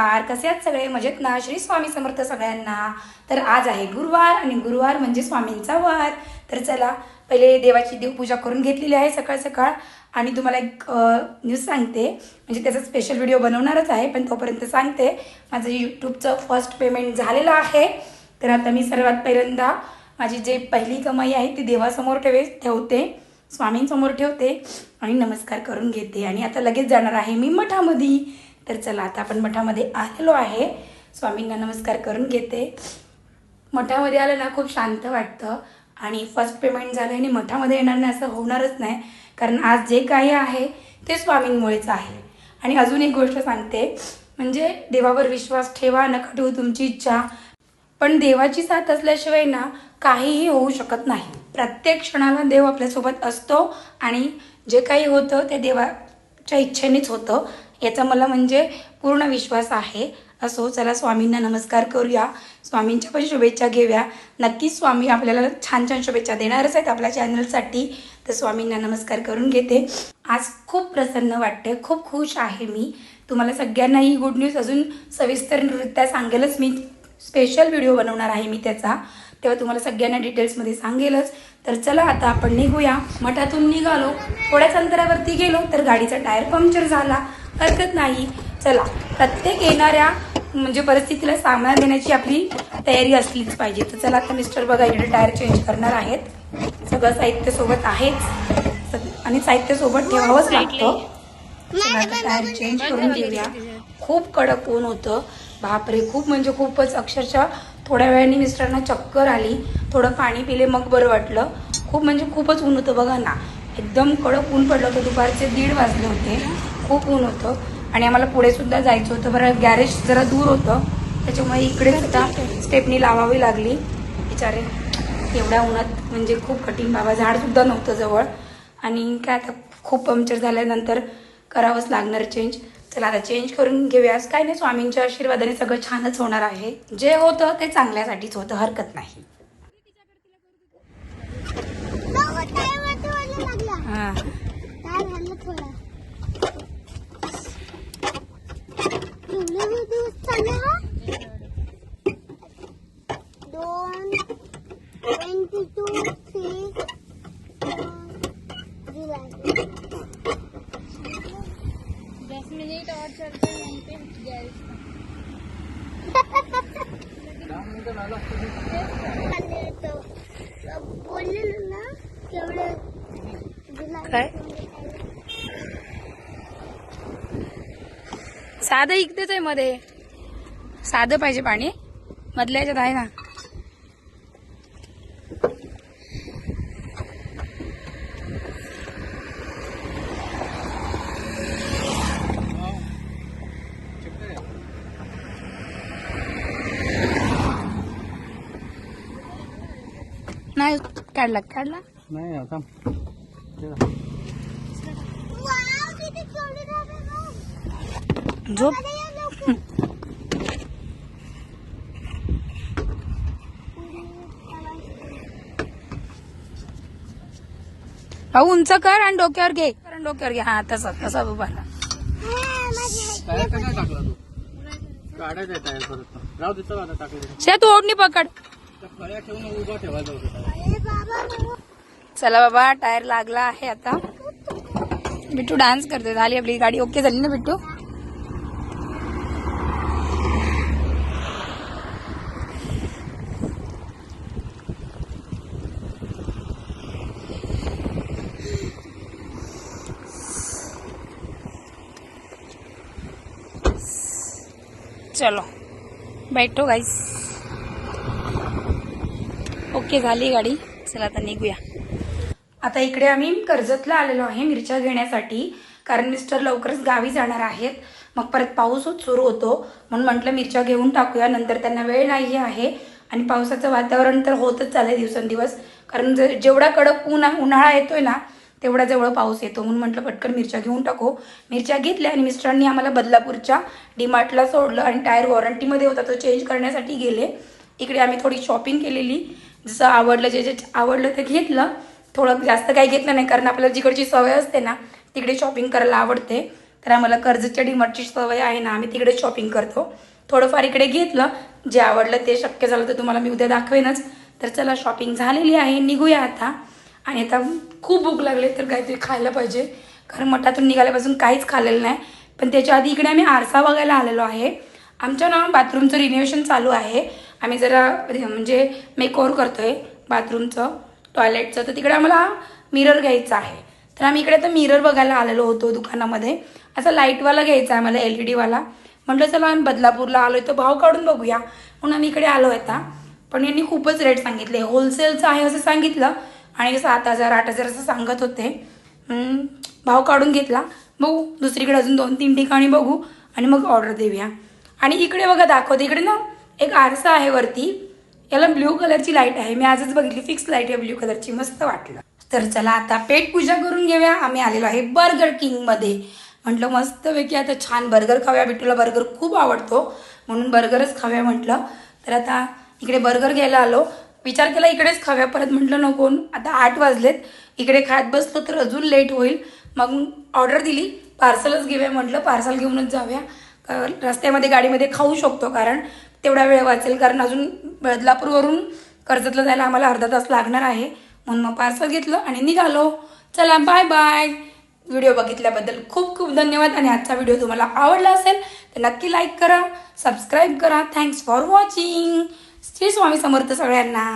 नमस्कार. कसे आहात सगळे? मजेत ना? श्री स्वामी समर्थ सगळ्यांना. तर आज आहे गुरुवार आणि गुरुवार म्हणजे स्वामींचा वार तर चला पहिले देवाची देवपूजा करून घेतलेली आहे सकाळ सकाळ. आणि तुम्हाला एक न्यूज सांगते. म्हणजे त्याचा स्पेशल व्हिडिओ बनवणारच आहे पण तोपर्यंत सांगते. माझं यूट्यूबचं फर्स्ट पेमेंट झालेलं आहे. तर आता मी सर्वात पहिल्यांदा माझी जे पहिली कमाई आहे ती देवासमोर ठेवे ठेवते. स्वामींसमोर ठेवते. आणि नमस्कार करून घेते. आणि आता लगेच जाणार आहे मी मठामध्ये. तर चला आता आपण मठामध्ये आलेलो आहे. स्वामींना नमस्कार करून घेते. मठामध्ये आलं ना खूप शांत वाटतं. आणि फर्स्ट पेमेंट झालं आणि मठामध्ये येणार नाही असं होणारच नाही. कारण आज जे काही आहे ते स्वामींमुळेच आहे. आणि अजून एक गोष्ट सांगते. म्हणजे देवावर विश्वास ठेवा नका ठेवू तुमची इच्छा. पण देवाची साथ असल्याशिवाय ना काहीही होऊ शकत नाही. प्रत्येक क्षणाला देव आपल्यासोबत असतो आणि जे काही होतं ते देवाच्या इच्छेनेच होतं. याचा मला म्हणजे पूर्ण विश्वास आहे. असो चला स्वामींना नमस्कार करूया. स्वामींच्या पण शुभेच्छा घेऊया. नक्कीच स्वामी आपल्याला छान छान शुभेच्छा देणारच आहेत आपल्या चॅनलसाठी. तर स्वामींना नमस्कार करून घेते. आज खूप प्रसन्न वाटते खूप खुश आहे मी. तुम्हाला सगळ्यांना ही गुड न्यूज अजून सविस्तर नृत्या सांगेलच मी. स्पेशल व्हिडिओ बनवणार आहे मी त्याचा. तेव्हा तुम्हाला सगळ्यांना डिटेल्समध्ये सांगेलच. तर चला आता आपण निघूया. मठातून निघालो. थोड्याच अंतरावरती गेलो तर गाडीचा टायर पंक्चर झाला. हरकत नाही. चला प्रत्येक येणाऱ्या म्हणजे परिस्थितीला सामना देण्याची आपली तयारी असलीच पाहिजे. तर चला आता मिस्टर बघा इकडे टायर चेंज करणार आहेत. सगळं साहित्य सोबत आहेच. आणि साहित्य सोबत ठेवावंच लागतं. टायर चेंज करून देऊया खूप कडक ऊन होतं. बापरे खूप म्हणजे खूपच अक्षरशः थोड्या वेळाने मिस्टरांना चक्कर आली थोडं पाणी पिले मग बरं वाटलं. खूप म्हणजे खूपच ऊन होतं. बघा ना एकदम कडक ऊन पडलं होतं. दुपारचे दीड वाजले होते. खूप ऊन होतं. आणि आम्हाला पुढे सुद्धा जायचं होतं. बरं गॅरेज जरा दूर होतं. त्याच्यामुळे इकडे सुद्धा स्टेपनी लावावी लागली. बिचारे एवढ्या उन्हात म्हणजे खूप कठीण. बाबा झाडसुद्धा नव्हतं जवळ. आणि काय आता खूप पंक्चर झाल्यानंतर करावंच लागणार चेंज चला आता चेंज करून घेऊयास. काय नाही स्वामींच्या आशीर्वादाने सगळं छानच होणार आहे. जे होतं ते चांगल्यासाठीच होतं हरकत नाही. दोन काय? साधं इकतेच आहे मध्ये. साधं पाहिजे पाणी. मधल्या याच्यात आहे ना. नाही काढला काढला? नाही आता. झोप. भाऊ उंच कर आणि डोक्यावर घे. कर आणि डोक्यावर घे. हा तसा तसा. हा, तू? काढायचा आहे टायर परत. राहू दे चला आता टाकलं शे तू ओढणी पकड. चला बाबा टायर लागला आहे आता. बिट्टू डान्स करते झाली आपली गाडी. ओके झाली ना बिट्टू? चलो. बैठो गाईस ओके झाली गाडी. चला आता निघूया. आता इकडे आम्ही कर्जतला आलेलो आहे मिरच्या घेण्यासाठी. कारण मिस्टर लवकरच गावी जाणार आहेत. मग परत पाऊस सुरू होतो. म्हणून म्हटलं मिरच्या घेऊन टाकूया. नंतर त्यांना वेळ नाही आहे. आणि पावसाचं वातावरण तर होतच चाललंय दिवसेंदिवस. कारण जे- जेवढा कडक उन्हा उन्हाळा येतोय ना तेवढा जवळ पाऊस येतो. म्हणून म्हटलं पटकन मिरच्या घेऊन टाकू. मिरच्या घेतल्या आणि मिस्टरांनी आम्हाला बदलापूरच्या डीमार्टला सोडलं. आणि टायर वॉरंटीमध्ये होता तो चेंज करण्यासाठी गेले. इकडे आम्ही थोडी शॉपिंग केलेली. जसं आवडलं जे जे आवडलं ते घेतलं. थोडं जास्त काही घेतलं नाही कारण आपल्याला जिकडची सवय असते ना तिकडे शॉपिंग करायला आवडते. तर आम्हाला कर्जच्या डीमार्टची सवय आहे ना आम्ही तिकडे शॉपिंग करतो. थोडंफार इकडे घेतलं जे आवडलं ते शक्य झालं तर तुम्हाला मी उद्या दाखवेनच. तर चला शॉपिंग झालेली आहे निघूया आता. आणि आता खूप भूक लागली तर काहीतरी खायला पाहिजे. कारण मठातून निघाल्यापासून काहीच खाल्लेलं नाही. पण त्याच्या आधी इकडे आम्ही आरसा बघायला आलेलो आहे. आमच्या ना बाथरूमचं रिनोव्हेशन चालू आहे. आम्ही जरा म्हणजे मेकओवर करतो आहे बाथरूमचं टॉयलेटचं तर तिकडे आम्हाला मिरर घ्यायचा आहे. तर आम्ही इकडे आता मिरर बघायला आलेलो होतो दुकानामध्ये. असा लाईटवाला घ्यायचा आहे मला एल ई डीवाला म्हटलं चला आम्ही बदलापूरला आलो आहे तर भाव काढून बघूया. म्हणून आम्ही इकडे आलो आता. पण यांनी खूपच रेट सांगितले. होलसेलचं आहे असं सांगितलं. आणि सात हजार आठ हजार असं सांगत होते. भाव काढून घेतला. बघू दुसरीकडे अजून दोन तीन ठिकाणी बघू. आणि मग ऑर्डर देऊया. आणि इकडे बघा दाखवते. इकडे ना एक आरसा आहे वरती. याला ब्ल्यू कलरची लाइट आहे. मी आजच बघितली फिक्स लाइट आहे ब्ल्यू कलरची. मस्त वाटलं. तर चला आता पेट पूजा करून घेऊया. आम्ही आलेलो आहे बर्गर किंगमध्ये. म्हटलं मस्तपैकी आता छान बर्गर खाऊया. बिट्टूला बर्गर खूप आवडतो. म्हणून बर्गरच खाव्या म्हटलं. तर आता इकडे बर्गर घ्यायला आलो. विचार केला इकडेच खाव्या परत म्हटलं नको. आता आठ वाजलेत. इकडे खात बसलो तर अजून लेट होईल. मग ऑर्डर दिली. पार्सलच घेऊया म्हटलं. पार्सल घेऊनच जाऊया. रस्त्यामध्ये गाडीमध्ये खाऊ शकतो. कारण तेवढा वेळ वाचेल कारण अजून बदलापूरवरून कर्जतला जायला आम्हाला अर्धा तास लागणार आहे. म्हणून मग पार्सल घेतलं आणि निघालो. चला बाय बाय व्हिडिओ बघितल्याबद्दल खूप खूप धन्यवाद आणि आजचा व्हिडिओ तुम्हाला आवडला असेल तर नक्की लाईक करा सबस्क्राईब करा. Thanks for watching Shri Swami Samarth सगळ्यांना.